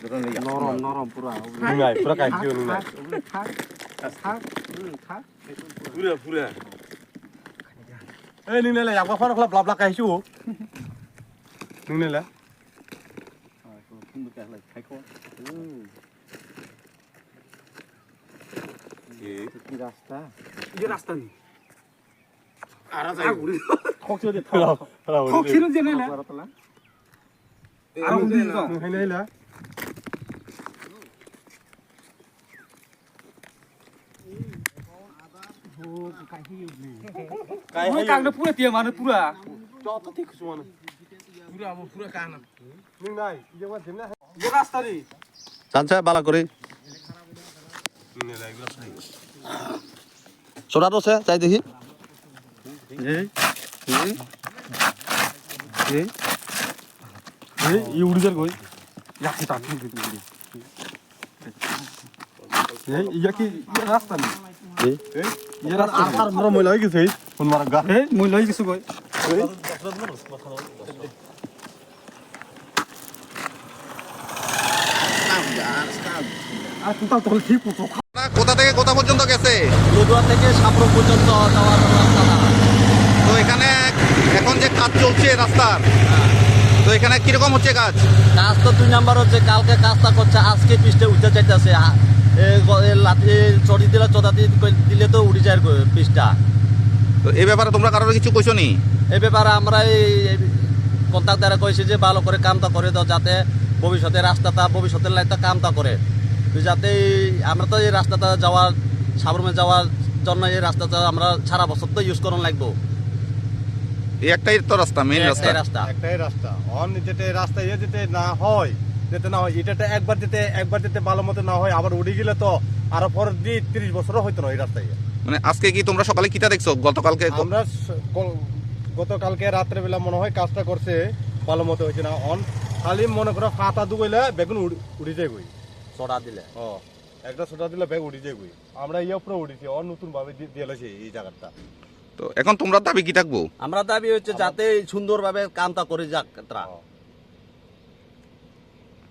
পুরো পুরো এই ইয়ে রাস্তা নি ইয়া নরম নরম পুরা নাই পুরা খলা ব্লা ব্লা কাইছু নিনেলা রাস্তা এই রাস্তা নি আরা থালা ঠক ওই কাগড়ে পুরা দিয়ে মানে পুরা যত ঠিক পুরা আমার পুরা কানা নাই ইয়ে যে রাস্তা বালা করে চাই দেখি এই ই উড়ি যার কই যাচ্ছে তা এই ইয়া কি রাস্তা নি গেছে গা মই গেছো কোথা থেকে কোথা পর্যন্ত গেছে? লুদুয়া থেকে সাপড় পর্যন্ত যাওয়ার রাস্তাটা তো এখানে এখন যে কাজ চলছে রাস্তার তো এখানে কীরকম হচ্ছে কাজ? কাজ তো দুই নাম্বার হচ্ছে কালকে কাজটা করছে আজকে পিসটা উঠতে চাইতেছে। চড়ি দিলে চদাতি দিলে তো উড়ে যায় পিসটা তো এই ব্যাপারে তোমরা কারোর কিছু কইছো নি? এই ব্যাপারে আমরা এই কন্ট্রাক্ট দ্বারা কইছি যে ভালো করে কামটা করে দাও যাতে ভবিষ্যতে রাস্তাটা ভবিষ্যতের লাইনটা কামটা করে যাতে এই- আমরা তো এই রাস্তাটা যাওয়ার সাবরমে যাওয়ার জন্য এই রাস্তাটা আমরা সারা বছর তো ইউজ করুন লাগবো। এই একটাই তো রাস্তা মেইন রাস্তা রাস্তা একটাই রাস্তা অন যেতে রাস্তা ইয়ে যেতে না হয় যেতে না হয় এটাতে একবার যেতে একবার যেতে ভালো মতো না হয় আবার উড়ে গেলে তো আরও পরের দিয়ে তিরিশ বছরও হইতো না এই রাস্তায়। মানে আজকে কি তোমরা সকালে কিটা দেখছ? গতকালকে আমরা গতকালকে রাত্রে বেলা মনে হয় কাজটা করছে ভালো মতো হয়েছে না। অন খালি মনে করো ফাতা দুবইলে বেগুন উড়ি- উড়ি যায় গই চড়া দিলে। ও একটা ছোটা দিলে ব্যাগ উড়ি যায় গই আমরা ইয়ে উপরে উড়িছি অন নতুন ভাবে দিয়ে এই জায়গাটা। তো এখন তোমরা দাবি কি থাকব? আমরা দাবি হচ্ছে যাতে সুন্দরভাবে কামটা করে যাক তারা